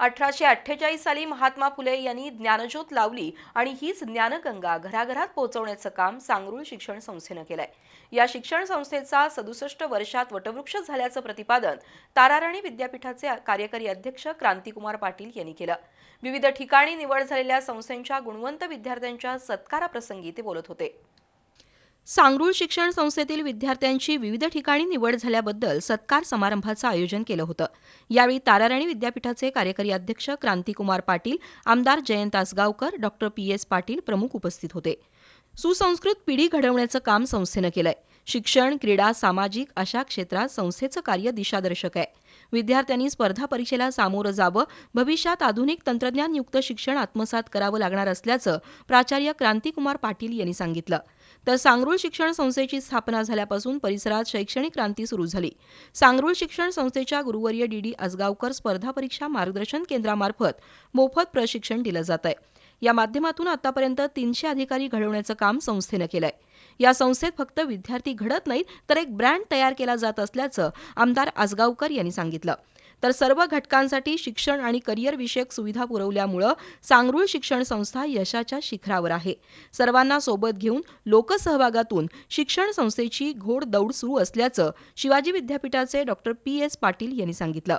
अठराशे अठ्ठेचाळीस साली महात्मा फुले यांनी ज्ञानज्योत लावली आणि हीच ज्ञानगंगा घराघरात पोहोचवण्याचं काम सांगरूळ शिक्षण संस्थेनं केलंय. या शिक्षण संस्थेचा सदुसष्ट वर्षात वटवृक्ष झाल्याचं प्रतिपादन ताराराणी विद्यापीठाचे कार्यकारी अध्यक्ष क्रांतिकुमार पाटील यांनी केलं. विविध ठिकाणी निवड झालेल्या संस्थेच्या गुणवंत विद्यार्थ्यांच्या सत्काराप्रसंगी ते बोलत होते. सांगरूळ शिक्षण संस्थेतील विद्यार्थ्यांची विविध ठिकाणी निवड झाल्याबद्दल सत्कार समारंभाचं आयोजन केलं होतं. यावेळी ताराराणी विद्यापीठाचे कार्यकारी अध्यक्ष क्रांतिकुमार पाटील आमदार Jayant Asgaonkar doctor P S Patil प्रमुख उपस्थित होते. सुसंस्कृत पिढी घडवण्याचं काम संस्थेनं केलंय. शिक्षण क्रीडा सामाजिक अशा क्षेत्रात संस्थेचं कार्य दिशादर्शक आहे. विद्यार्थ्यांनी स्पर्धा परीक्षेला सामोरं जावं भविष्यात आधुनिक तंत्रज्ञानयुक्त शिक्षण आत्मसात करावं लागणार असल्याचं प्राचार्य क्रांतिकुमार पाटील यांनी सांगितलं. तर सांगरूळ शिक्षण संस्थेची स्थापना झाल्यापासून परिसरात शैक्षणिक क्रांती सुरू झाली. सांगरूळ शिक्षण संस्थेच्या गुरुवर्य डी डी आजगावकर स्पर्धा परीक्षा मार्गदर्शन केंद्रामार्फत मोफत प्रशिक्षण दिलं जात आहे या माध्यमातून आतापर्यंत तीनशे अधिकारी घडवण्याचं काम संस्थेनं केलंय. या संस्थेत फक्त विद्यार्थी घडत नाहीत तर एक ब्रँड तयार केला जात असल्याचं आमदार आजगावकर यांनी सांगितलं. तर सर्व घटकांसाठी शिक्षण आणि करिअर विषयक सुविधा पुरवल्यामुळं सांगरूळ शिक्षण संस्था यशाच्या शिखरावर आहे. सर्वांना सोबत घेऊन लोकसहभागातून शिक्षण संस्थेची घोड दौड सुरू असल्याचं शिवाजी विद्यापीठाचे डॉक्टर पी एस पाटील यांनी सांगितलं.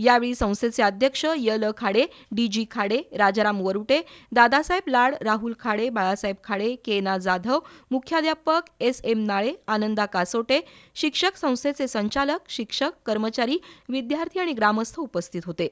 यावेळी संस्थेचे अध्यक्ष य ल खाडे डी जी खाडे राजाराम वरुटे दादासाहेब लाड राहुल खाडे बाळासाहेब खाडे के ना जाधव मुख्याध्यापक एस एम नाळे आनंदा कासोटे शिक्षक संस्थेचे संचालक शिक्षक कर्मचारी विद्यार्थी आणि ग्रामस्थ उपस्थित होते.